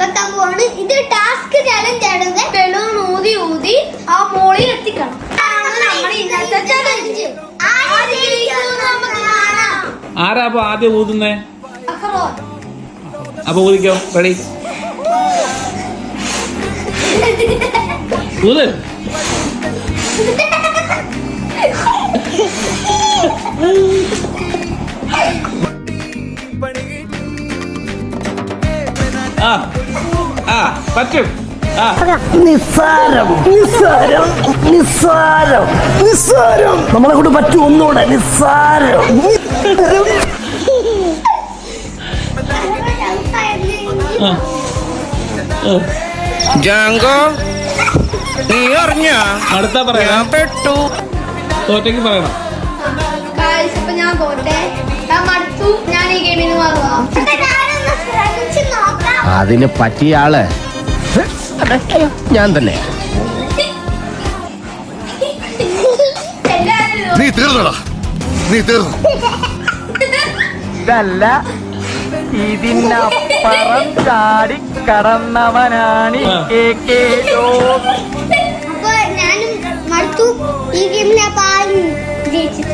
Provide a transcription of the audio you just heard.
വെക്കാൻ പോവാണ്. ഇത് ടാസ്ക് ചലഞ്ച് ആണ്. ബലൂൺ ഊതി ഊതി ആ മോളിൽ എത്തിക്കണം. ആര് അപ്പൊ ആദ്യം ഊതുന്നേ. അപ്പൊ ഊതിക്കോ? റെഡി ഊത്. പറ്റും. ആ. നിസ്സാരം. നിസ്സാരം. നിസ്സാരം. നിസ്സാരം. നമ്മളെ കൂടെ പറ്റും ഒന്നുകൂടെ. നിസ്സാരം. ജാങ്കോ നീ അറിഞ്ഞ? അടുത്ത ഞാൻ പറയണം. പെട്ടു. തോറ്റയ്ക്ക് പറയണം. ഞാൻ തോറ്റേ ഞാൻ മടുത്തു. ഞാൻ ഈ ഗെയിമിൽ നിന്ന് അതിന് പറ്റിയ ആൾ ഞാൻ തന്നെ. നീ തീർന്നടാ. നീ തീർന്നു? ഇതല്ല ഇതിനപ്പുറം ചാടി കടന്നവനാണ് ആ. കെ കെ ഞാനും മടുത്തു. ഈ ഗെയിമിനെ ജയിച്ചില്ല